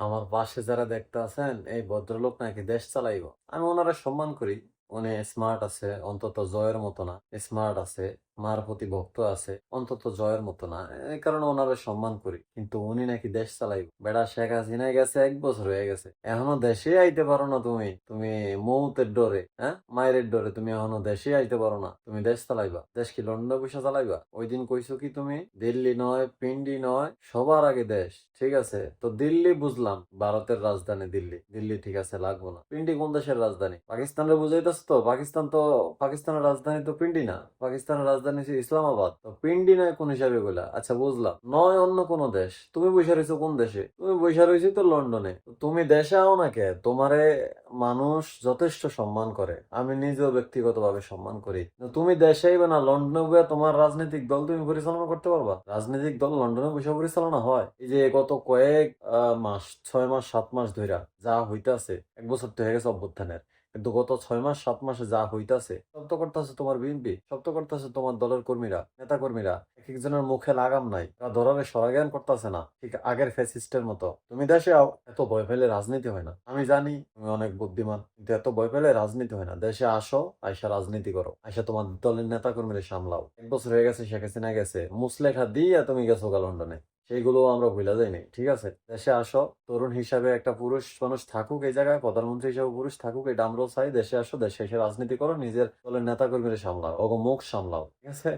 আমার পাশে যারা দেখতে আছেন, এই ভদ্রলোক নাকি দেশ চালাইব। আমি ওনারা সম্মান করি। উনি স্মার্ট আছে, অন্তত জয়ের মতো না স্মার্ট আছে। মার প্রতি ভক্ত আছে, অন্তত জয়ের মতো না। এই কারণে ওনারা সম্মান করি। কিন্তু উনি নাকি দেশ চালাইব। বেড়া শেখ হাসিনায় গেছে, এক বছর হয়ে গেছে। এখনও দেশে আইতে পারো না তুমি। তুমি মৌতের ডরে হ্যাঁ? মায়ের ডরে তুমি এখনও দেশে আইতে পারো না। তুমি দেশ চালাইবা। দেশ কি লন্ডনে পয়সা চালাইবা? ওই দিন কইছো কি তুমি? দিল্লি নয়, পিন্ডি নয়, সবার আগে দেশ, ঠিক আছে? তো দিল্লি বুঝলাম, ভারতের রাজধানী দিল্লি। দিল্লি ঠিক আছে, লাগবো না। পিন্ডি কোন দেশের রাজধানী? পাকিস্তানের বুঝাইতেছ তো? পাকিস্তান তো, পাকিস্তানের রাজধানী তো পিন্ডি না। পাকিস্তানের রাজধানী হচ্ছে ইসলামাবাদ। তো পিন্ডি নয় কোন হিসাবে বলা আচ্ছা বুঝলাম। নয় অন্য কোন দেশ? তুমি বসে রয়েছো কোন দেশে? তুমি বসে রয়েছো তো লন্ডনে। তুমি দেশে আও না কে? তোমারে মানুষ যথেষ্ট সম্মান করে। আমি নিজেও ব্যক্তিগতভাবে সম্মান করি। তুমি দেশে আইবে না, লন্ডনে বসে তোমার রাজনৈতিক দল তুমি পরিচালনা করতে পারবা? রাজনৈতিক দল লন্ডনে বসে পরিচালনা হয়। এই যে গত কয়েক মাস, ছয় মাস, সাত মাস ধইরা যা হইতাছে, এক বছর তো হয়ে গেছে অভ্যুত্থানের। কিন্তু গত ছয় মাস, সাত মাসে যা হইতাছে সব করতেছে তোমার বিএনপি সব করতেছে তোমার দলের কর্মীরা নেতা কর্মীরা এক একজনের মুখে লাগাম নাই, তারা ধরারে সরাজ্ঞান করতেছে না, ঠিক আগের ফ্যাসিস্টের মতো। তুমি দেশে এত ভয় পেলে রাজনীতি হয় না। আমি জানি তুমি অনেক বুদ্ধিমান, কিন্তু এত ভয় পেলে রাজনীতি হয় না। দেশে আসো, আইসা রাজনীতি করো, আইসা তোমার দলের নেতা কর্মীরা সামলাও। এক বছর হয়ে গেছে, শেখ হাসিনা গেছে। মুসলেখা দিয়ে তুমি গেছো গা লন্ডনে। সেইগুলো আমরা ভুলা নাই, ঠিক আছে? দেশে আসো, তরুণ হিসাবে একটা পুরুষ মানুষ থাকুক এই জায়গায়, প্রধানমন্ত্রী হিসাবে পুরুষ থাকুক, এই ডামরো চাই দেশে আসো, দেশে এসে রাজনীতি করো, নিজের দলের নেতা কর্মীরা সামলাও, ওগো মুখ সামলাও, ঠিক আছে?